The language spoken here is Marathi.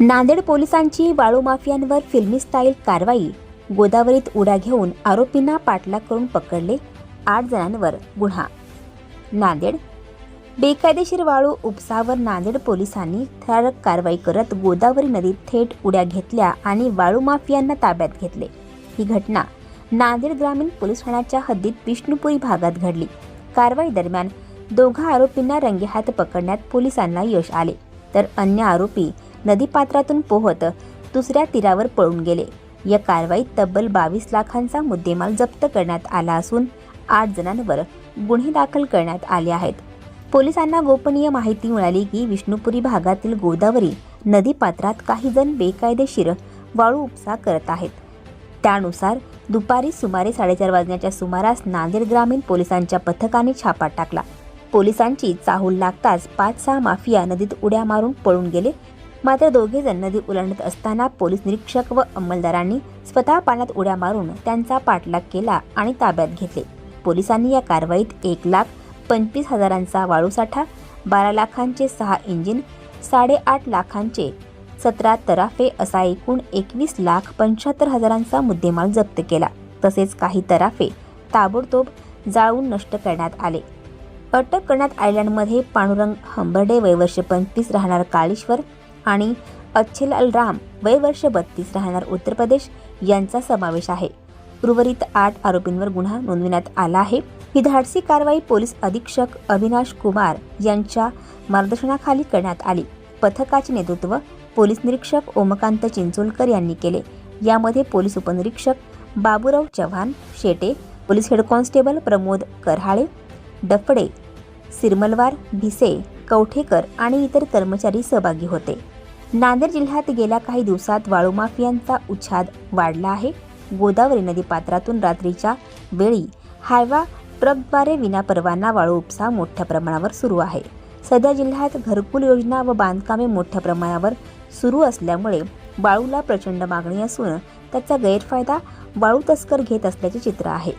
नांदेड पोलिसांची वाळू माफियांवर फिल्मी स्टाईल कारवाई. गोदावरीत उड्या घेऊन आरोपींना पाठलाग करून पकडले आठ जणांवर गुन्हा. नांदेड. बेकायदेशीर वाळू उपसावर नांदेड पोलिसांनी थरारक कारवाई करत गोदावरी नदीत थेट उड्या घेतल्या आणि वाळू माफियांना ताब्यात घेतले. ही घटना नांदेड ग्रामीण पोलीस ठाण्याच्या हद्दीत विष्णुपुरी भागात घडली. कारवाई दरम्यान दोघा आरोपींना रंगेहात पकडण्यात पोलिसांना यश आले. तर अन्य आरोपी नदीपात्रातून पोहत दुसऱ्या तीरावर पळून गेले. या कारवाईत तब्बल बावीस लाखांचा मुद्देमाल जप्त करण्यात आला असून आठ जणांवर गुन्हे दाखल करण्यात आले आहेत. पोलिसांना गोपनीय माहिती मिळाली की विष्णुपुरी भागातील गोदावरी नदीपात्रात काही जण बेकायदेशीर वाळू उपसा करत आहेत. त्यानुसार दुपारी सुमारे साडेचार वाजण्याच्या सुमारास नांदेड ग्रामीण पोलिसांच्या पथकाने छापा टाकला. पोलिसांची चाहूल लागताच पाच सहा माफिया नदीत उड्या मारून पळून गेले मात्र दोघेजण नदी ओलांडत असताना पोलीस निरीक्षक व अंमलदारांनी स्वतः पाण्यात उड्या मारून त्यांचा पाठलाग केला आणि ताब्यात घेतले. पोलिसांनी या कारवाईत एक लाख पंचवीस हजारांचा वाळूसाठा बारा लाखांचे सहा इंजिन साडेआठ लाखांचे सतरा तराफे असा एकूण एकवीस लाख पंच्याहत्तर हजारांचा मुद्देमाल जप्त केला. तसेच काही तराफे ताबडतोब जाळून नष्ट करण्यात आले. अटक करण्यात आलेल्यांमध्ये पांडुरंग हंबर्डे वयवर्ष पंचवीस राहणार काळेश्वर आणि अच्छेलाल राम वयवर्ष बत्तीस राहणार उत्तर प्रदेश यांचा समावेश आहे. उर्वरित आठ आरोपींवर गुन्हा नोंदविण्यात आला आहे. ही धाडसी कारवाई पोलीस अधीक्षक अविनाश कुमार यांच्या मार्गदर्शनाखाली करण्यात आली. पथकाचे नेतृत्व पोलीस निरीक्षक ओमकांत चिंचोलकर यांनी केले. यामध्ये पोलीस उपनिरीक्षक Baburao Chavan Shete police head constable Pramod Karhale Daphade Siramalwar Bhise Kavthekar आणि इतर कर्मचारी सहभागी होते. नांदेड जिल्ह्यात गेल्या काही दिवसात वाळू माफियांचा उच्छाद वाढला आहे. गोदावरी नदी पात्रातून रात्रीच्या वेळी हायवा ट्रकद्वारे विनापरवाना वाळू उपसा मोठ्या प्रमाणावर सुरू आहे. सध्या जिल्ह्यात घरकुल योजना व बांधकामे मोठ्या प्रमाणावर सुरू असल्यामुळे वाळूला प्रचंड मागणी असून त्याचा गैरफायदा वाळू तस्कर घेत असल्याचे चित्र आहे.